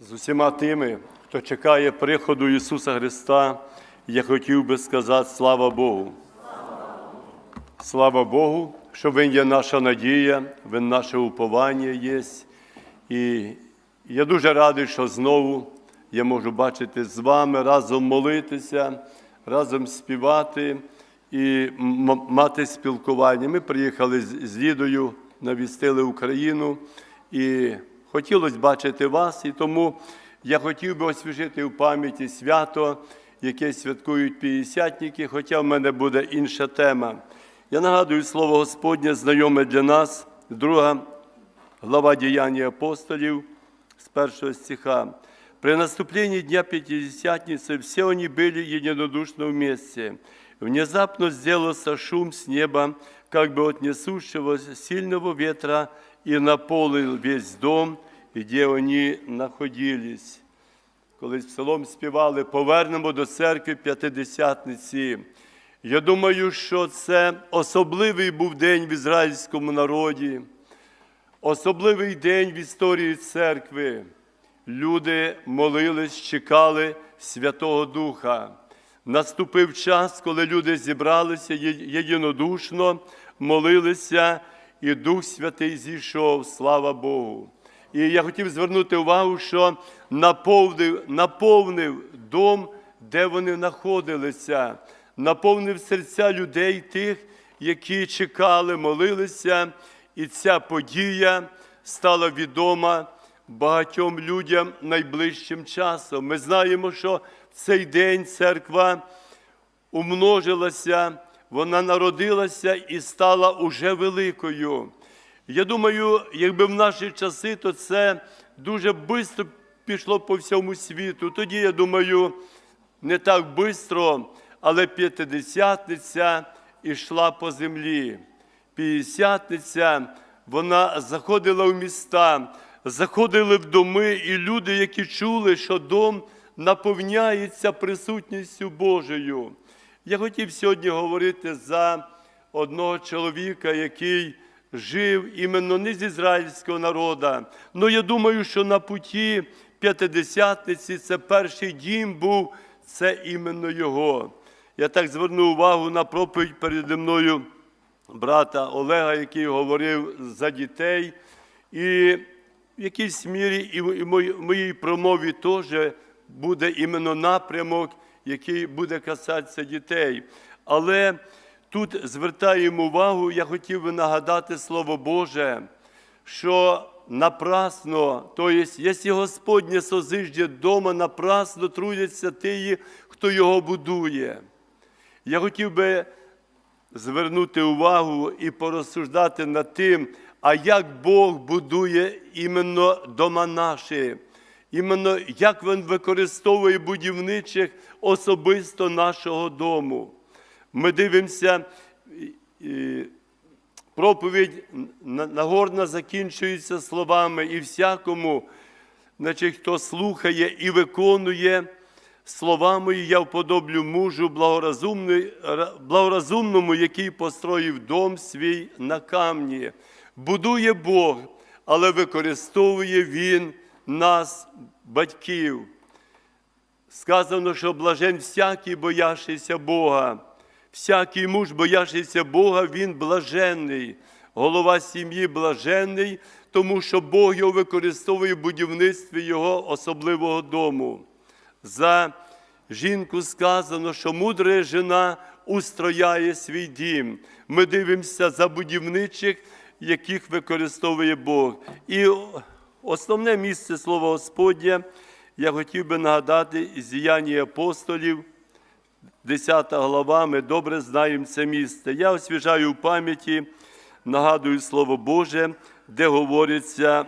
З усіма тими, хто чекає приходу Ісуса Христа, я хотів би сказати слава Богу. Слава Богу, що Він є наша надія, Він наше уповання є. І я дуже радий, що знову я можу бачити з вами, разом молитися, разом співати і мати спілкування. Ми приїхали з Лідою, навістили Україну і хотілося бачити вас, і тому я хотів би освіжити в пам'яті свято, яке святкують п'ятдесятники, хоча в мене буде інша тема. Я нагадую слово Господнє, знайоме для нас, друга глава Діяння апостолів с первого стиха. При наступлении Дня Пятидесятницы все они были единодушно вместе. Внезапно сделался шум с неба, как бы от несущего сильного ветра, и наполнил весь дом, где они находились. Колись псалом співали, повернемо до церкви П'ятидесятниці. Я думаю, що це особливий був день в ізраїльському народі. Особливий день в історії церкви. Люди молились, чекали Святого Духа. Наступив час, коли люди зібралися єдинодушно, молилися, і Дух Святий зійшов, слава Богу. І я хотів звернути увагу, що наповнив, наповнив дом, де вони знаходилися, наповнив серця людей тих, які чекали, молилися, і ця подія стала відома багатьом людям найближчим часом. Ми знаємо, що в цей день церква умножилася, вона народилася і стала уже великою. Я думаю, якби в наші часи, то це дуже швидко пішло по всьому світу. Тоді, я думаю, не так швидко, але п'ятидесятниця йшла по землі. П'ятдесятниця, вона заходила в міста, заходили в доми, і люди, які чули, що дом наповняється присутністю Божою. Я хотів сьогодні говорити за одного чоловіка, який жив іменно не з ізраїльського народу. Ну я думаю, що на путі п'ятидесятниці це перший дім був, це іменно його. Я так звернув увагу на проповідь переді мною брата Олега, який говорив за дітей. І в якійсь мірі і в моїй промові теж буде іменно напрямок, який буде касатися дітей. Але тут звертаємо увагу, я хотів би нагадати Слово Боже, що напрасно, то є, якщо Господнє созиждє дома, напрасно трудяться ті, хто його будує. Я хотів би звернути увагу і порозсуждати над тим, а як Бог будує іменно дома наші, іменно як Він використовує будівничих особисто нашого дому. Ми дивимося, проповідь Нагорна закінчується словами і всякому, значить, хто слухає і виконує слова мої, я вподоблю мужу благорозумному, який построїв дом свій на камні. Будує Бог, але використовує Він нас, батьків. Сказано, що блажен всякий, боящийся Бога. Всякий муж, боящийся Бога, він блаженний. Голова сім'ї блаженний, тому що Бог його використовує в будівництві його особливого дому. За жінку сказано, що мудра жена устрояє свій дім. Ми дивимося за будівничих, яких використовує Бог. І основне місце Слова Господнє я хотів би нагадати із діяння апостолів, 10 глава, ми добре знаємо це місце. Я освіжаю в пам'яті, нагадую Слово Боже, де говориться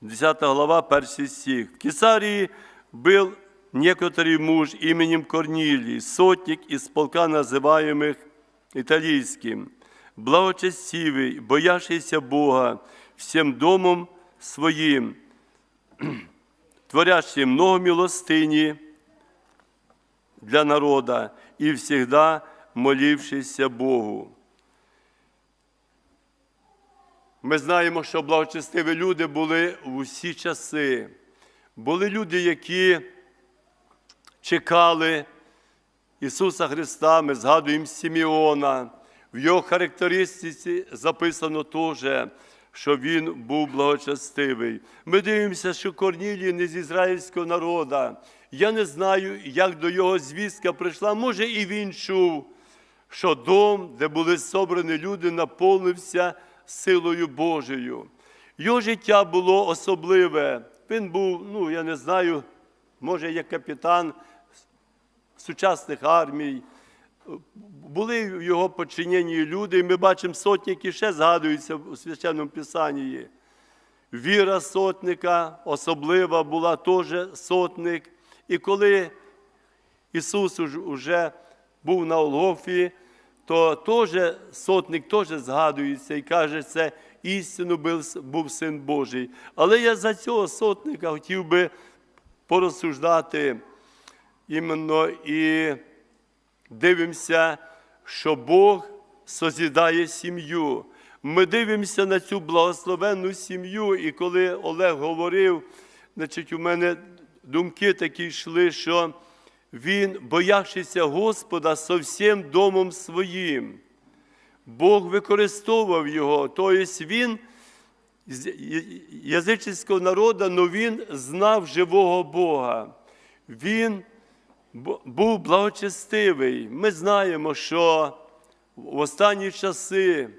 10 глава, перший стих. В Кесарии был некоторый муж именем Корнилий, сотник из полка, называемых италийским, благочестивый, боящийся Бога, всем домом своим, творящий много милостыни для народа и всегда молившийся Богу. Ми знаємо, що благочестиві люди були в усі часи. Були люди, які чекали Ісуса Христа, ми згадуємо Сімеона. В його характеристиці записано теж, що він був благочестивий. Ми дивимося, що Корнілій не з ізраїльського народу. Я не знаю, як до його звістка прийшла. Може, і він чув, що дом, де були собрані люди, наповнився силою Божою. Його життя було особливе. Він був, ну я не знаю, може, як капітан сучасних армій. Були його подчиненні люди, і ми бачимо сотні, які ще згадуються у священному Писанні. Віра сотника особлива була теж сотник. І коли Ісус уж- уже був на Олгофі, то теж сотник теж згадується і каже, це істину був Син Божий. Але я за цього сотника хотів би порозсуждати іменно і дивимося, що Бог созідає сім'ю. Ми дивимося на цю благословенну сім'ю, і коли Олег говорив, значить, у мене думки такі йшли, що він, боявшися Господа, со всім домом своїм. Бог використовував його, тобто він з язичницького народу, але він знав живого Бога. Він був благочестивий. Ми знаємо, що в останні часи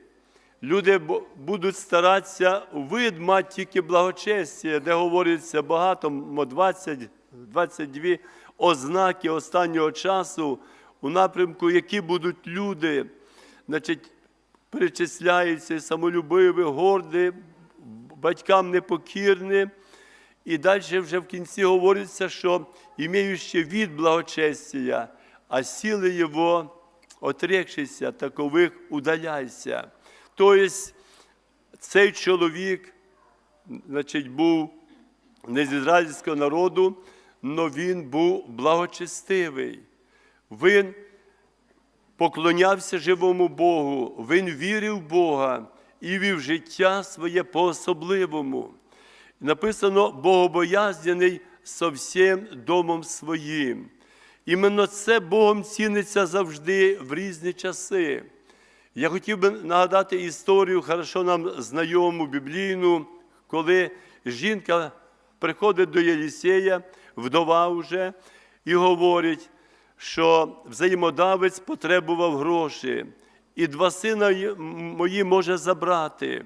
люди будуть старатися вид мати тільки благочестя, де говориться багато, 20, 22 ознаки останнього часу у напрямку, які будуть люди, значить, перечисляються самолюбиві, горді, батькам непокірні. І далі вже в кінці говориться, що імеючи від благочестия, а сіли його, отрекшися, такових удаляйся. Тобто цей чоловік, значить, був не з ізраїльського народу, але він був благочестивий. Він поклонявся живому Богу, він вірив в Бога і вів життя своє по-особливому. Написано богобоязняний со всім домом своїм. Іменно це Богом ціниться завжди в різні часи. Я хотів би нагадати історію, хорошо нам знайому біблійну, коли жінка приходить до Єлісея, вдова вже, і говорить, що взаємодавець потребував гроші, і два сина мої може забрати.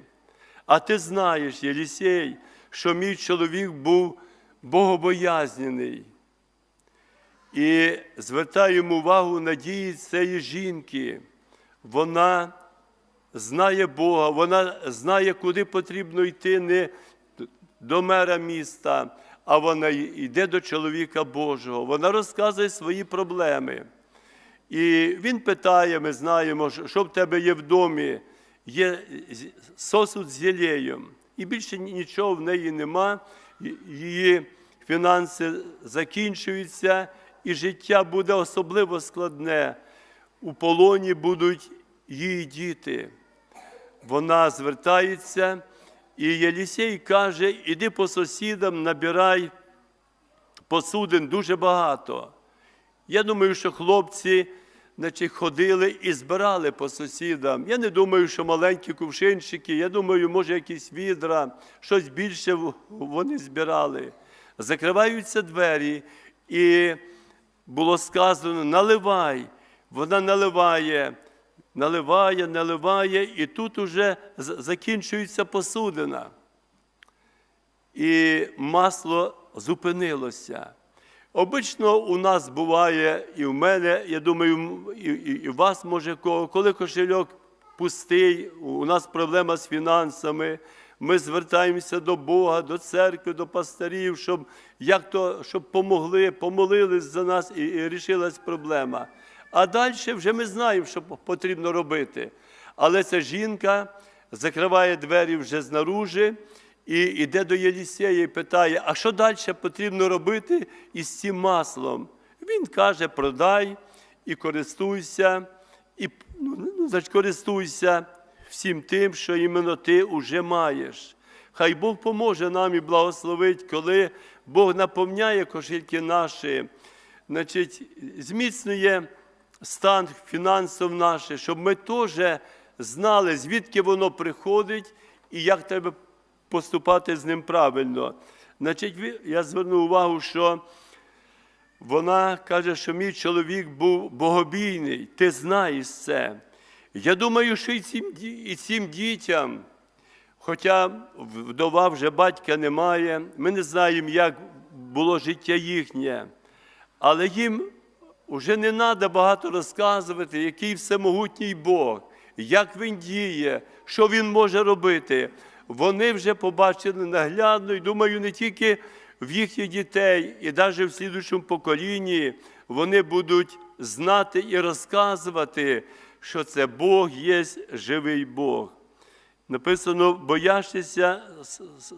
А ти знаєш, Єлісей, що мій чоловік був богобоязнений. І звертаємо увагу на дії цієї жінки. Вона знає Бога, вона знає, куди потрібно йти не до мера міста, а вона йде до чоловіка Божого. Вона розказує свої проблеми. І він питає, ми знаємо, що в тебе є в домі. Є сосуд з єлеєм. І більше нічого в неї нема. Її фінанси закінчуються, і життя буде особливо складне. У полоні будуть її діти. Вона звертається, і Єлісей каже: іди по сусідам, набирай посудин дуже багато. Я думаю, що хлопці значить, ходили і збирали по сусідам. Я не думаю, що маленькі кувшинчики, я думаю, може, якісь відра, щось більше вони збирали. Закриваються двері, і було сказано: наливай. Вона наливає, наливає, наливає, і тут уже закінчується посудина і масло зупинилося. Обично у нас буває, і в мене, я думаю, і, і, у вас може, ко- коли кошельок пустий, у нас проблема з фінансами, ми звертаємося до Бога, до церкви, до пастирів, щоб як то, щоб помогли, помолились за нас і, і рішилась проблема. А далі вже ми знаємо, що потрібно робити. Але ця жінка закриває двері вже знаружи і йде до Єлісея і питає, а що далі потрібно робити із цим маслом? Він каже, продай і користуйся, і ну, ну, користуйся всім тим, що іменно ти вже маєш. Хай Бог поможе нам і благословить, коли Бог наповняє кошельки наші, значить, зміцнює стан фінансів наших, щоб ми теж знали, звідки воно приходить і як треба поступати з ним правильно. Значить, я звернув увагу, що вона каже, що мій чоловік був богобійний, ти знаєш це. Я думаю, що і цим, і цим дітям, хоча вдова вже батька немає, ми не знаємо, як було життя їхнє, але їм вже не треба багато розказувати, який всемогутній Бог, як Він діє, що Він може робити. Вони вже побачили наглядно і думаю, не тільки в їхніх дітей, і навіть в слідуючому поколінні вони будуть знати і розказувати, що це Бог є живий Бог. Написано, боящися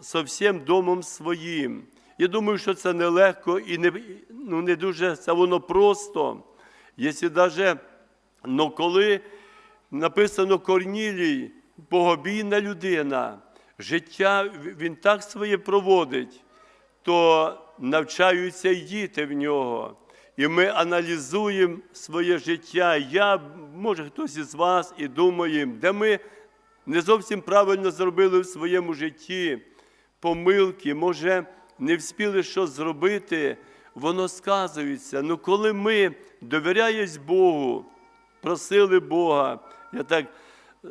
со всім домом своїм. Я думаю, що це нелегко і не, ну, не дуже це воно просто. Якщо навіть, ну коли написано Корнілій, богобійна людина, життя він так своє проводить, то навчаються й діти в нього. І ми аналізуємо своє життя. Я, може, хтось із вас і думаємо, де ми не зовсім правильно зробили в своєму житті помилки, може, не вспіли щось зробити, воно сказується. Ну коли ми, довіряючись Богу, просили Бога, я так е,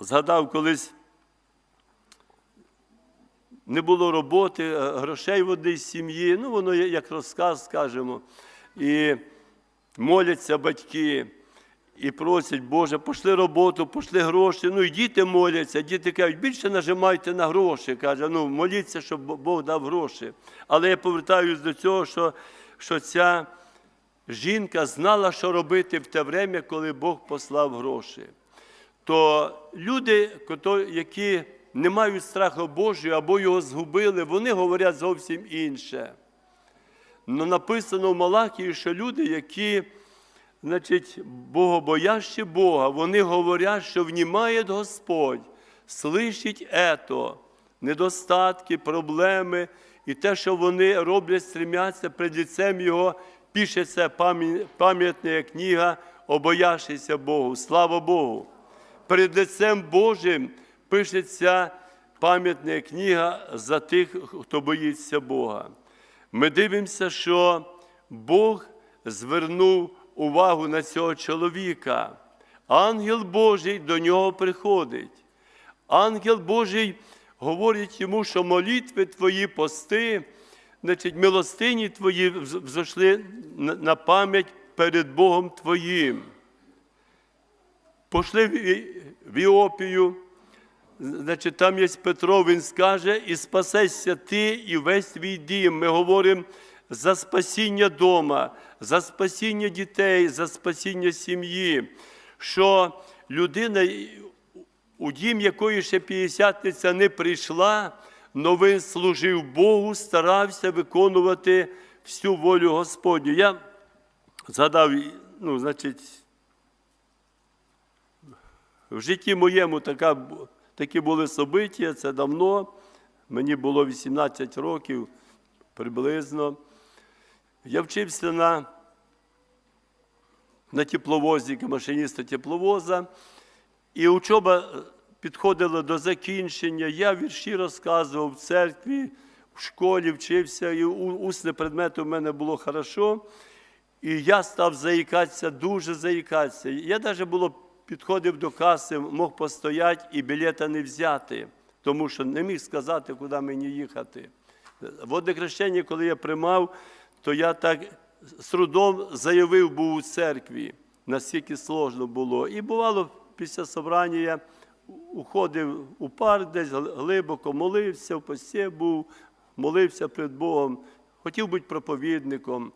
згадав колись не було роботи, е, грошей в одній сім'ї, ну воно як розказ, скажімо. І моляться батьки і просять, Боже, пошли роботу, пошли гроші. Ну і діти моляться, діти кажуть, більше нажимайте на гроші. Каже, ну моліться, щоб Бог дав гроші. Але я повертаюся до цього, що, що ця жінка знала, що робити в те время, коли Бог послав гроші то люди, які не мають страху Божого або його згубили, вони говорять зовсім інше. Но написано в Малахії, що люди, які значить, богобоящі Бога, вони говорять, що внімає Господь, слышить ето, недостатки, проблеми і те, що вони роблять, стремляться перед лицем Його, пишеться пам'ятна книга, обояшися Богу. Слава Богу! перед лицем Божим пишеться пам'ятна книга за тих, хто боїться Бога. Ми дивимося, що Бог звернув увагу на цього чоловіка. Ангел Божий до нього приходить. Ангел Божий говорить йому, що молитви твої пости, значить, милостині твої вз- взошли на пам'ять перед Богом твоїм пошли в Іопію, значить, там є Петро, він скаже, і спасешся ти і весь твій дім. Ми говоримо за спасіння дома, за спасіння дітей, за спасіння сім'ї, що людина, у дім якої ще п'ятдесятниця не прийшла, но він служив Богу, старався виконувати всю волю Господню. Я згадав, ну, значить, в житті моєму така, такі були собиття, це давно. Мені було 18 років приблизно. Я вчився на, на тепловозі, машиніста тепловоза, і учоба е, підходила до закінчення. Я вірші розказував в церкві, в школі вчився, і у- усне предмети в мене було хорошо. І я став заїкатися, дуже заїкатися. Я навіть було підходив до каси, мог постояти і білета не взяти, тому що не міг сказати, куди мені їхати. Водне хрещення, коли я приймав, то я так з трудом заявив був у церкві, наскільки сложно було. І бувало, після собрання уходив у парк десь глибоко, молився, в пості був, молився перед Богом, хотів бути проповідником.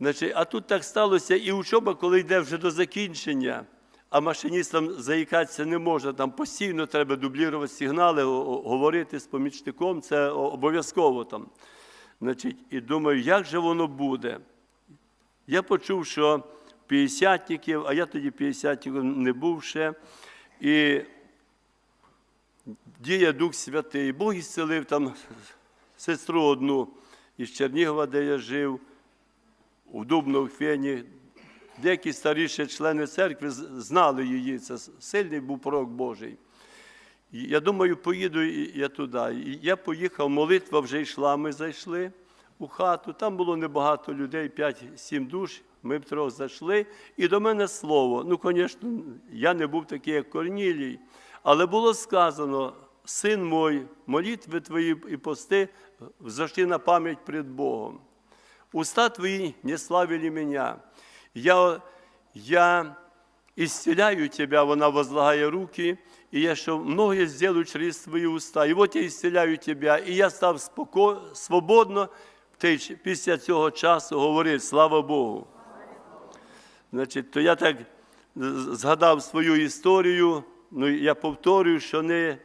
Значить, а тут так сталося, і учоба, коли йде вже до закінчення, а машиністам заїкатися не можна, там постійно треба дублірувати сигнали, говорити з помічником, це обов'язково там. Значить, і думаю, як же воно буде? Я почув, що п'ятдесятників, а я тоді п'ятдесятником не був ще, і діє Дух Святий. Бог ісцелив там сестру одну. із Чернігова, де я жив, у Дубно, у Фені. Деякі старіші члени церкви знали її. Це сильний був пророк Божий. Я думаю, поїду я туди. Я поїхав, молитва вже йшла, ми зайшли у хату. Там було небагато людей, 5-7 душ. Ми б зайшли. І до мене слово. Ну, звісно, я не був такий, як Корнілій, але було сказано: син мой, молитви твої і пости завжди на пам'ять перед Богом. Уста твои не славили меня. Я, я исцеляю тебя, вона возлагає руки, і я що многое сделаю через твої уста. І от я исцеляю тебя, і я став споко... свободно після цього часу говорити, слава Богу. Значить, то я так згадав свою історію, ну я повторюю, що не,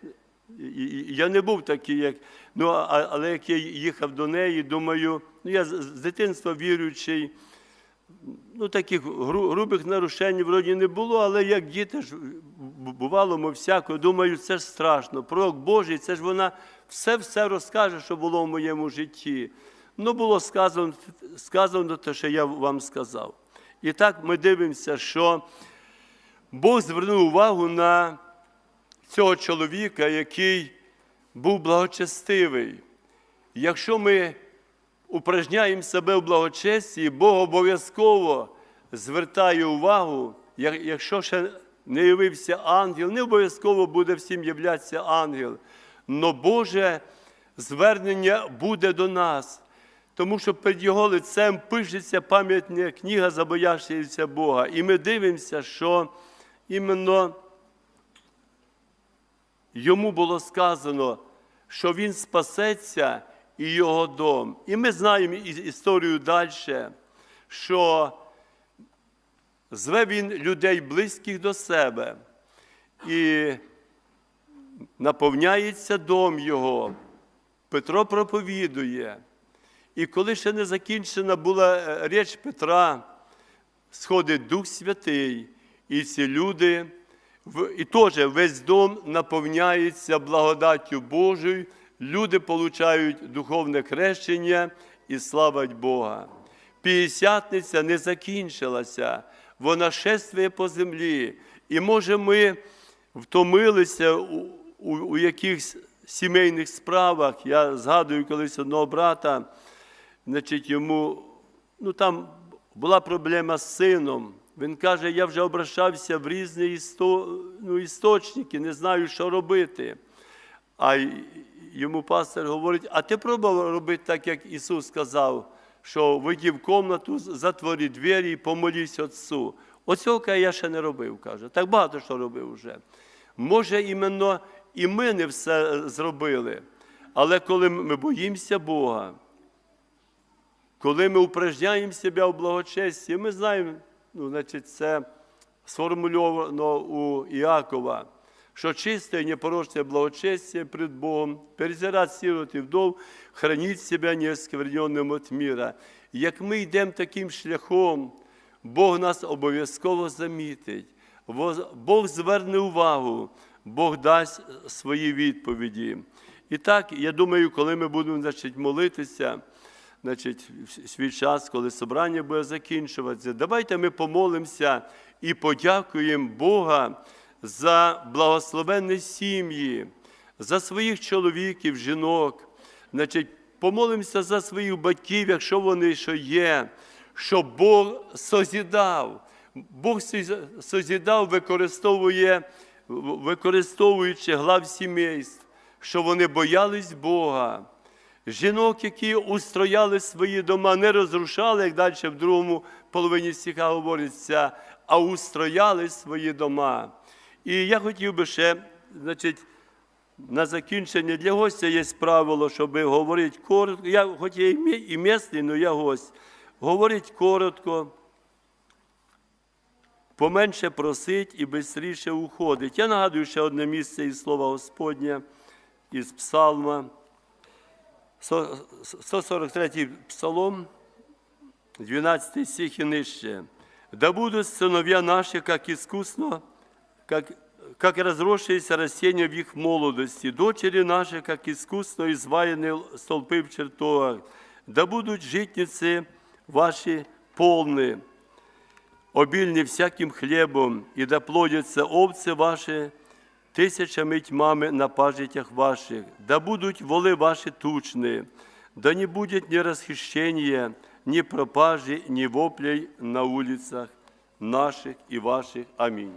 я не був такий, як, ну, але як я їхав до неї, думаю, ну я з дитинства віруючий, ну таких гру- грубих нарушень вроді не було, але як діти ж бувало, ми всяко, думаю, це ж страшно. Пророк Божий, це ж вона все-все розкаже, що було в моєму житті. Ну, було сказано, сказано те, що я вам сказав. І так ми дивимося, що Бог звернув увагу на цього чоловіка, який був благочестивий. Якщо ми упражняємо себе в благочесті, Бог обов'язково звертає увагу, якщо ще не явився ангел, не обов'язково буде всім являтися ангел. Но Боже звернення буде до нас, тому що перед Його лицем пишеться пам'ятна книга, забоящися Бога. І ми дивимося, що іменно йому було сказано, що він спасеться і його дом. І ми знаємо історію далі, що зве він людей близьких до себе і наповняється дом його. Петро проповідує. І коли ще не закінчена була е, річ Петра, сходить Дух Святий, і ці люди, і теж весь дом наповняється благодаттю Божою, люди получають духовне хрещення і славать Бога. П'ятдесятниця не закінчилася, вона шествує по землі. І може ми втомилися у, у, у якихось сімейних справах. Я згадую колись одного брата, значить, йому, ну там була проблема з сином. Він каже, я вже обращався в різні істо, ну, істочники, не знаю, що робити. А йому пастор говорить, а ти пробував робити так, як Ісус сказав, що вийди в кімнату, затворі двері і помолись Отцу. Оцього я ще не робив, каже. Так багато що робив вже. Може, іменно і ми не все зробили. Але коли ми боїмося Бога, коли ми упражняємо себе в благочесті, ми знаємо, ну, значить, це сформульовано у Іакова, що чисте і непорочне благочестие пред Богом, перезирать сирот і вдов, хранить себе неоскверненным от мира. Як ми йдемо таким шляхом, Бог нас обов'язково замітить, Бог зверне увагу, Бог дасть свої відповіді. І так, я думаю, коли ми будемо значить, молитися, значить, в свій час, коли собрання буде закінчуватися, давайте ми помолимося і подякуємо Бога за благословенні сім'ї, за своїх чоловіків, жінок. Значить, помолимося за своїх батьків, якщо вони що є, щоб Бог созідав. Бог созі- созідав, використовує, використовуючи глав сімейств, що вони боялись Бога. Жінок, які устрояли свої дома, не розрушали, як далі в другому половині стиха говориться, а устрояли свої дома. І я хотів би ще, значить, на закінчення для гостя є правило, щоб говорити коротко. Я, хоч я і мі- місний, але я гость. Говорить коротко, поменше просить і швидше уходить. Я нагадую ще одне місце із слова Господня, із Псалма. 143 псалом, 12 стих и ниже. «Да будут сыновья наши, как искусно, как, как разросшиеся растения в их молодости, дочери наши, как искусно изваянные столпы в чертогах. да будуть житниці ваші повні, обільні всяким хлібом, і да плодяться овці ваші тисячами тьмами на пажитях ваших, да будуть воли ваші тучні, да не будет ни расхищения, ни пропажи, ни воплей на улицах наших и ваших. Аминь.